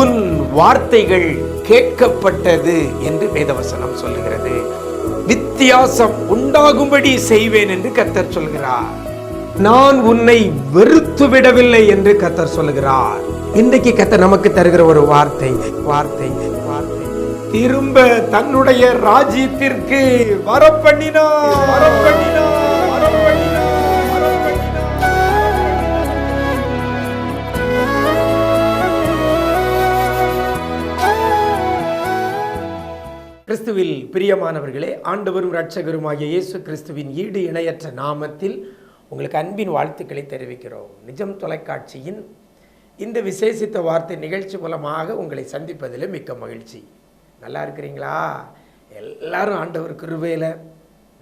உன் வார்த்தைகள் கேட்கப்பட்டது என்று வேதவசனம் சொல்லுகிறது. வித்தியாசம் உண்டாகும்படி செய்வேன் என்று கர்த்தர் சொல்கிறார். நான் உன்னை வெறுத்து விடவில்லை என்று கத்தர் சொல்லுகிறார். இன்றைக்கு கத்தர் நமக்கு தருகிற ஒரு வார்த்தை வார்த்தை வார்த்தை. திரும்ப தன்னுடைய ராஜ்யத்திற்கு வரப்பண்ணினார். வரப்பண்ணினார். பிரியமானவர்களே ஆண்டவரும் இரட்சகருமாகிய இயேசு கிறிஸ்துவின் ஈடு இணையற்ற நாமத்தில் உங்களுக்கு அன்பின் வாழ்த்துக்களை தெரிவிக்கிறோம். நிஜம் தொலைக்காட்சியின் இந்த விசேஷித்த வார்த்தை நிகழ்ச்சி மூலமாக உங்களை சந்திப்பதில் மிக்க மகிழ்ச்சி. நல்லா இருக்கிறீங்களா? எல்லாரும் ஆண்டவர் கிருவையில்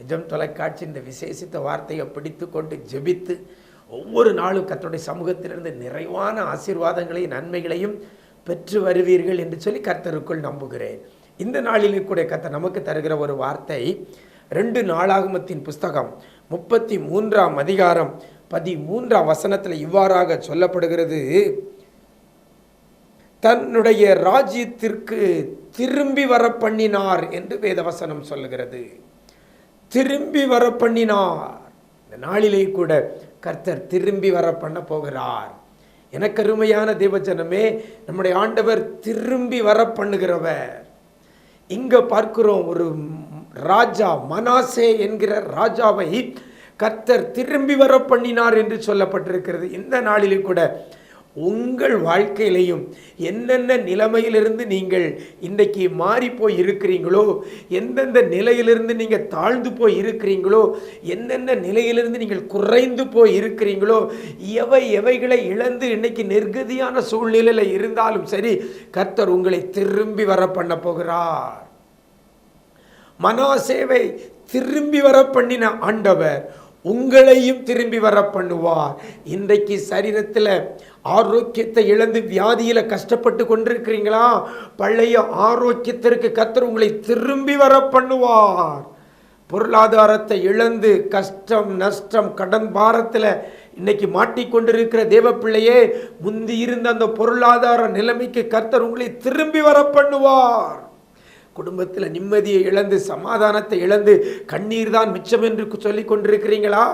நிஜம் தொலைக்காட்சி இந்த விசேஷித்த வார்த்தையை பிடித்து கொண்டு ஜெபித்து ஒவ்வொரு நாளும் கத்தோடைய சமூகத்திலிருந்து நிறைவான ஆசீர்வாதங்களையும் நன்மைகளையும் பெற்று வருவீர்கள் என்று சொல்லி கர்த்தருக்குள் நம்புகிறேன். இந்த நாளிலே கூட கர்த்தர் நமக்கு தருகிற ஒரு வார்த்தை ரெண்டு நாளாகமத்தின் புஸ்தகம் முப்பத்தி மூன்றாம் அதிகாரம் பதிமூன்றாம் வசனத்தில் இவ்வாறாக சொல்லப்படுகிறது. தன்னுடைய ராஜ்யத்திற்கு திரும்பி வர பண்ணினார் என்று வேதவசனம் சொல்லுகிறது. திரும்பி வர பண்ணினார் இந்த நாளிலே கூட கர்த்தர் திரும்பி வர பண்ண போகிறார். எனக்கு அருமையான தேவஜனமே நம்முடைய ஆண்டவர் திரும்பி வர பண்ணுகிறவர் இங்கே பார்க்கிறோம் ஒரு ராஜா மனாசே என்கிற ராஜாவை கர்த்தர் திரும்பி வர பண்ணினார் என்று சொல்லப்பட்டிருக்கிறது. இந்த நாளிலே கூட உங்கள் வாழ்க்கையிலையும் என்னென்ன நிலைமையிலிருந்து நீங்கள் இன்றைக்கு மாறி போய் இருக்கிறீங்களோ எந்தெந்த நிலையிலிருந்து நீங்கள் தாழ்ந்து போய் இருக்கிறீங்களோ என்னென்ன நிலையிலிருந்து நீங்கள் குறைந்து போய் இருக்கிறீங்களோ எவை எவைகளை இழந்து இன்னைக்கு நிர்கதியான சூழ்நிலையில் இருந்தாலும் சரி கர்த்தர் உங்களை திரும்பி வர பண்ண போகிறார். மனாசேவை திரும்பி வர பண்ணின ஆண்டவர் உங்களையும் திரும்பி வர பண்ணுவார் இன்றைக்கு சரீரத்தில் ஆரோக்கியத்தை இழந்து வியாதியில் கஷ்டப்பட்டு கொண்டிருக்கிறீங்களா? பழைய ஆரோக்கியத்திற்கு கத்தர் உங்களை திரும்பி வர பண்ணுவார் பொருளாதாரத்தை இழந்து கஷ்டம் நஷ்டம் கடன் பாரத்தில் இன்னைக்கு மாட்டிக்கொண்டிருக்கிற தேவ பிள்ளையே முந்தி இருந்த அந்த பொருளாதார நிலைமைக்கு கர்த்தர் உங்களை திரும்பி வர பண்ணுவார் குடும்பத்தில் நிம்மதியை இழந்து சமாதானத்தை இழந்து கண்ணீர் தான் மிச்சம் என்று சொல்லி கொண்டிருக்கிறீங்களா?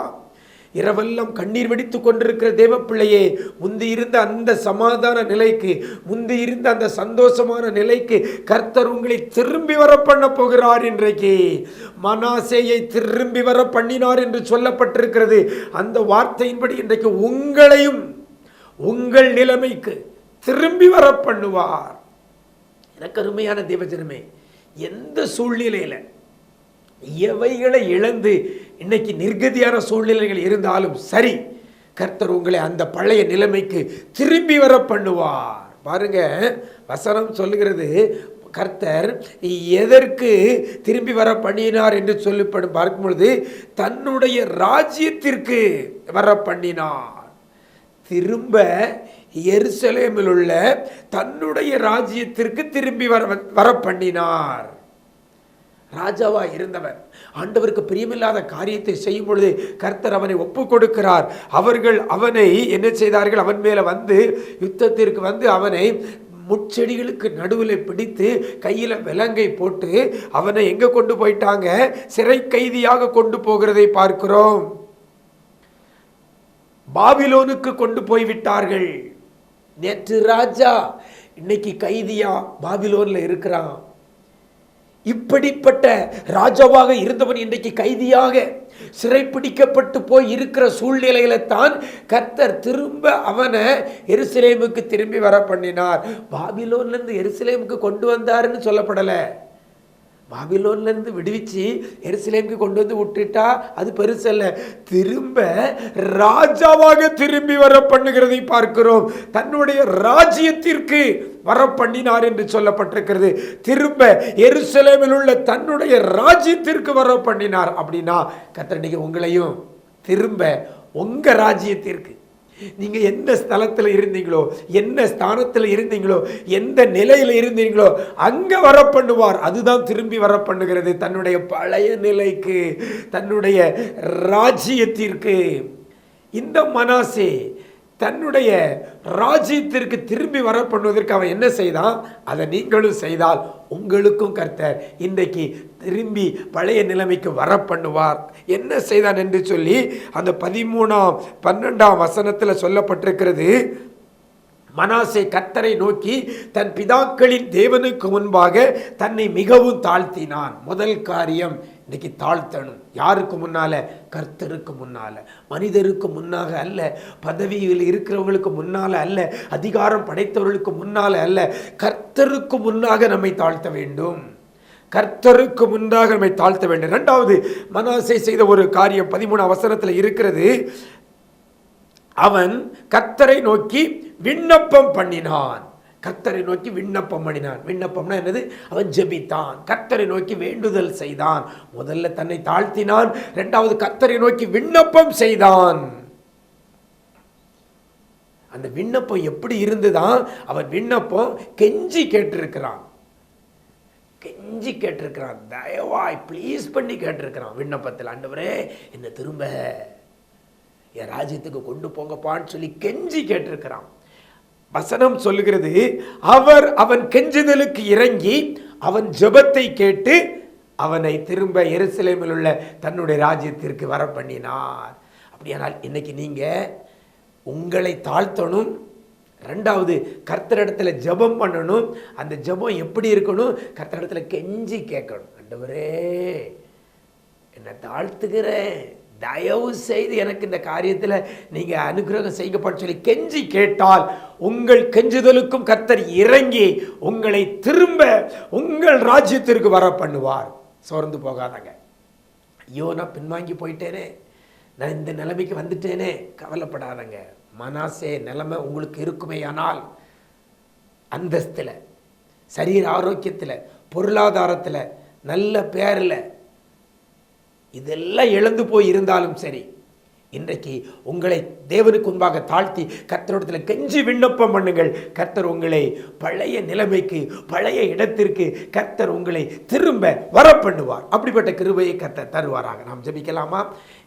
இரவெல்லாம் கண்ணீர் வெடித்து கொண்டிருக்கிற தேவப்பிள்ளையே முந்தி இருந்த அந்த சமாதான நிலைக்கு முந்தி இருந்த அந்த சந்தோஷமான நிலைக்கு கர்த்தர் உங்களை திரும்பி வர பண்ண போகிறார் இன்றைக்கு. மனாசேயை திரும்பி வர பண்ணினார் என்று சொல்லப்பட்டிருக்கிறது. அந்த வார்த்தையின்படி இன்றைக்கு உங்களையும் உங்கள் நிலைமைக்கு திரும்பி வர பண்ணுவார். எனக்கு அருமையான தேவஜனமே எந்த சூழ்நிலையில்? எவைகளை இழந்து இன்னைக்கு நிர்கதியான சூழ்நிலைகள் இருந்தாலும் சரி கர்த்தர் உங்களை அந்த பழைய நிலைமைக்கு திரும்பி வர பண்ணுவார். பாருங்க வசனம் சொல்லுகிறது கர்த்தர் எதற்கு திரும்பி வர பண்ணினார் என்று சொல்லப்படும் பார்க்கும் பொழுது தன்னுடைய ராஜ்யத்திற்கு வர பண்ணினார். திரும்ப எருசலேமில் உள்ள தன்னுடைய ராஜ்யத்திற்கு திரும்பி வர வர பண்ணினார் ராஜாவா இருந்தவர். ஆண்டவருக்கு பிரியமில்லாத காரியத்தை செய்யும் பொழுது கர்த்தர் அவனை ஒப்பு கொடுக்கிறார். அவர்கள் அவனை என்ன செய்தார்கள்? அவன் மேல வந்து யுத்தத்திற்கு வந்து அவனை முச்செடிகளுக்கு நடுவில் பிடித்து கையில் விலங்கை போட்டு அவனை எங்கே கொண்டு போயிட்டாங்க? சிறை கைதியாக கொண்டு போகிறதை பார்க்கிறோம். பாபிலோனுக்கு கொண்டு போய் விட்டார்கள் நேற்று ராஜா இன்னைக்கு கைதியா பாபிலோன்ல இருக்கிறான். இப்படிப்பட்ட ராஜாவாக இருந்தவன் இன்றைக்கு கைதியாக சிறைப்பிடிக்கப்பட்டு போய் இருக்கிற சூழ்நிலையில தான் கர்த்தர் திரும்ப அவனை எருசலேமுக்கு திரும்பி வர பண்ணினார். பாபிலோன்ல இருந்து எருசலேமுக்கு கொண்டு வந்தாருன்னு சொல்லப்படலை. பாபிலோன்லேருந்து விடுவிச்சு எருசலேமுக்கு கொண்டு வந்து விட்டுட்டா அது பெருசல்ல திரும்ப ராஜாவாக திரும்பி வர பண்ணுகிறதை பார்க்கிறோம். தன்னுடைய ராஜ்யத்திற்கு வர பண்ணினார் என்று சொல்லப்பட்டிருக்கிறது. திரும்ப எருசலேமில் உள்ள தன்னுடைய ராஜ்யத்திற்கு வர பண்ணினார் அப்படின்னா கத்தனைக்கு உங்களையும் திரும்ப உங்கள் ராஜ்யத்திற்கு நீங்க எந்த ஸ்தலத்தில் இருந்தீங்களோ என்ன ஸ்தானத்தில் இருந்தீங்களோ எந்த நிலையில் இருந்தீங்களோ அங்க வர பண்ணுவார் அதுதான் திரும்பி வர பண்ணுகிறது தன்னுடைய பழைய நிலைக்கு தன்னுடைய ராஜ்யத்திற்கு. இந்த மனாசே தன்னுடைய ராஜ்யத்திற்கு திரும்பி வர பண்ணுவதற்கு அவன் என்ன செய்தான்? அதை நீங்களும் செய்தால் உங்களுக்கும் கர்த்தர் இன்றைக்கு திரும்பி பழைய நிலைமைக்கு வர பண்ணுவார் என்ன செய்தான் என்று சொல்லி அந்த பதிமூணாம் பன்னெண்டாம் வசனத்தில் சொல்லப்பட்டிருக்கிறது. மனாசே கர்த்தரை நோக்கி தன் பிதாக்களின் தேவனுக்கு முன்பாக தன்னை மிகவும் தாழ்த்தினான். முதல் காரியம் இன்னைக்கு தாழ்த்தணும். யாருக்கு முன்னால? கர்த்தருக்கு முன்னால. மனிதருக்கு முன்னாக அல்ல. பதவியில் இருக்கிறவங்களுக்கு முன்னால அல்ல. அதிகாரம் படைத்தவர்களுக்கு முன்னால அல்ல. கர்த்தருக்கு முன்னாக நம்மை தாழ்த்த வேண்டும். கர்த்தருக்கு முன்பாக நம்மை தாழ்த்த வேண்டும். ரெண்டாவது மனாசை செய்த ஒரு காரியம் பதிமூணு அவசரத்தில் இருக்கிறது. அவன் கர்த்தரை நோக்கி விண்ணப்பம் பண்ணினான். கர்த்தரை நோக்கி விண்ணப்பம் பண்ணினான் விண்ணப்பம்னா என்னது? அவன் ஜெபித்தான். கர்த்தரை நோக்கி வேண்டுதல் செய்தான். முதல்ல தன்னை தாழ்த்தினான். இரண்டாவது கர்த்தரை நோக்கி விண்ணப்பம் செய்தான். அந்த விண்ணப்பம் எப்படி இருந்துதான் அவன் விண்ணப்பம் கெஞ்சி கேட்டிருக்கிறான். கெஞ்சி கேட்டிருக்கிறான். தயவாய் ப்ளீஸ் பண்ணி கேட்டிருக்கிறான் விண்ணப்பத்தில். ஆண்டவரே என்னை திரும்ப. என் ராஜ்யத்துக்கு கொண்டு போங்கப்பான்னு சொல்லி கெஞ்சி கேட்டிருக்கிறான். வசனம் சொல்லுகிறது அவர் அவன் கெஞ்சுதலுக்கு இறங்கி அவன் ஜெபத்தை கேட்டு அவனை திரும்ப எருசலேமில் உள்ள தன்னுடைய ராஜ்யத்திற்கு வர பண்ணினார் அப்படியானால் இன்னைக்கு நீங்க உங்களை தாழ்த்தணும் ரெண்டாவது கர்த்தரிடத்துல ஜெபம் பண்ணணும் அந்த ஜெபம் எப்படி இருக்கணும் கர்த்தரிடத்துல கெஞ்சி கேட்கணும். ஆண்டவரே என்னை தாழ்த்துகிறேன். தயவு செய்து எனக்கு இந்த காரியத்தில் நீங்கள் அனுகிரகம் செய்யப்பட சொல்லி கெஞ்சி கேட்டால் உங்கள் கெஞ்சுதலுக்கும் கர்த்தர் இறங்கி உங்களை திரும்ப உங்கள் ராஜ்யத்திற்கு வர பண்ணுவார். சோர்ந்து போகாதங்க. ஐயோ நான் பின்வாங்கி போயிட்டேனே. நான் இந்த நிலைமைக்கு வந்துட்டேனே. கவலைப்படாதங்க. மனாசே நிலைமை உங்களுக்கு இருக்குமே ஆனால் அந்தஸ்தில் சரீர ஆரோக்கியத்தில் பொருளாதாரத்தில் நல்ல பேரில் இதெல்லாம் எழுந்து போய் இருந்தாலும் சரி. இன்றைக்கு உங்களை தேவனுக்கு முன்பாக தாழ்த்தி கர்த்தரிடத்தில் கெஞ்சி விண்ணப்பம் பண்ணுங்கள். கர்த்தர் உங்களை பழைய நிலைமைக்கு பழைய இடத்திற்கு கர்த்தர் உங்களை திரும்ப வர பண்ணுவார் அப்படிப்பட்ட கிருபையை கர்த்தர் தருவாராக. நாம் ஜெபிக்கலாமா?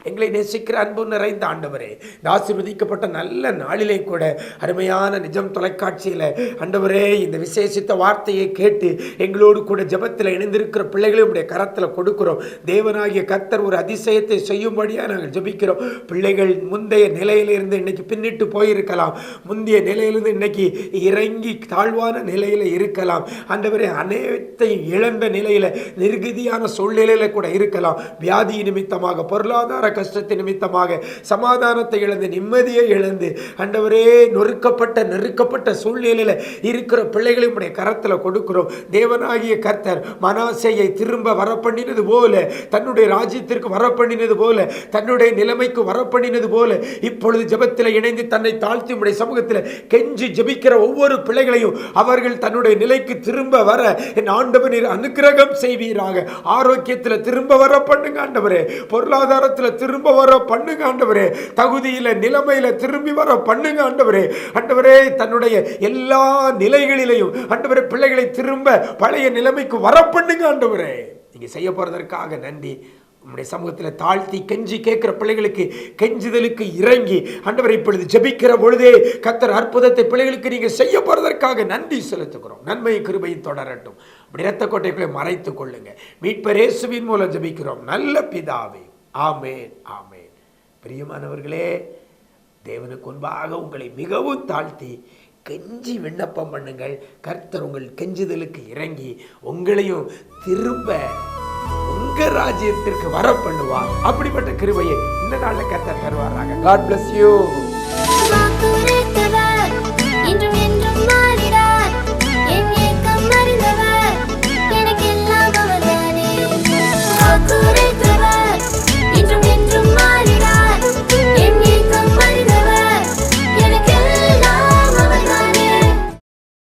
எங்களை நேசிக்கிற அன்பு நிறைந்த ஆண்டவரே இந்த ஆசிர்வதிக்கப்பட்ட நல்ல நாளிலே கூட அருமையான நிஜம் தொலைக்காட்சியில் ஆண்டவரே இந்த விசேஷித்த வார்த்தையை கேட்டு எங்களோடு கூட ஜெபத்தில் இணைந்திருக்கிற பிள்ளைகளை உடைய கரத்தில் கொடுக்கிறோம். தேவனாகிய கர்த்தர் ஒரு அதிசயத்தை செய்யும்படியாக நாங்கள் ஜெபிக்கிறோம். பிள்ளைகள் முந்தைய நிலையிலிருந்து இன்னைக்கு பின்னிட்டு போயிருக்கலாம். முந்தைய நிலையிலிருந்து இன்னைக்கு இறங்கி தாழ்வான நிலையில் இருக்கலாம். அந்தவரை அனைத்தையும் இழந்த நிலையில் நிர்கதியான சூழ்நிலையில் கூட இருக்கலாம். வியாதி நிமித்தமாக பொருளாதார கஷ்டத்தை நிமித்தமாக சமாதானத்தை இழந்து நிம்மதியை இழந்து அண்டவரே நொறுக்கப்பட்ட நெருக்கப்பட்ட சூழ்நிலையில் இருக்கிற பிள்ளைகளை உடைய கரத்தில் கொடுக்கிறோம். தேவனாகிய கர்த்தர் மனாசையை திரும்ப வரப்பண்ணினது போல தன்னுடைய ராஜ்யத்திற்கு வரப்பண்ணினது போல தன்னுடைய நிலைமைக்கு வர பண்ணினது போல இப்பொழுது ஜெபத்தில் இணைந்து தன்னை தாழ்த்தி உடைய சமூகத்தில் கெஞ்சி ஜெபிக்கிற ஒவ்வொரு பிள்ளைகளையும் அவர்கள் தன்னுடைய நிலைக்கு திரும்ப வர என் ஆண்டவர் நீர் அனுக்கிரகம் செய்வீராக. ஆரோக்கியத்தில் திரும்ப வர பண்ணுங்க ஆண்டவரே. பொருளாதாரத்தில் திரும்ப வர பண்ணுங்க ஆண்டவரே. தகுதியில் நிலைமையில திரும்பி வர பண்ணுங்க ஆண்டவரே. ஆண்டவரே தன்னுடைய எல்லா நிலைகளிலையும் ஆண்டவரே பிள்ளைகளை திரும்ப பழைய நிலைமைக்கு வர பண்ணுங்க ஆண்டவரே. நீங்கள் செய்ய போறதற்காக நன்றி. நம்முடைய சமூகத்தில் தாழ்த்தி கெஞ்சி கேட்குற பிள்ளைகளுக்கு கெஞ்சுதலுக்கு இறங்கி ஆண்டவர் இப்பொழுது ஜெபிக்கிற பொழுதே கத்தர் அற்புதத்தை பிள்ளைகளுக்கு நீங்கள் செய்ய போகிறதற்காக நன்றி செலுத்துகிறோம். நன்மை கிருபையும் தொடரட்டும். அப்படி இரத்த கோட்டைக்குள்ளே மறைத்து கொள்ளுங்க. மீட்பரேசுவின் மூலம் ஜெபிக்கிறோம். நல்ல பிதாவே. ஆமேன் ஆமேன். பிரியமானவர்களே தேவனுக்கு முன்பாக உங்களை மிகவும் தாழ்த்தி கெஞ்சி விண்ணப்பம் பண்ணுங்கள். கர்த்தர் உங்கள் கெஞ்சுதலுக்கு இறங்கி உங்களையும் திரும்ப உங்க ராஜ்யத்திற்கு வர பண்ணுவார் அப்படிப்பட்ட கிருபையை இந்த நாளில் கத்த தருவாராங்க காட் பிளஸ் யூ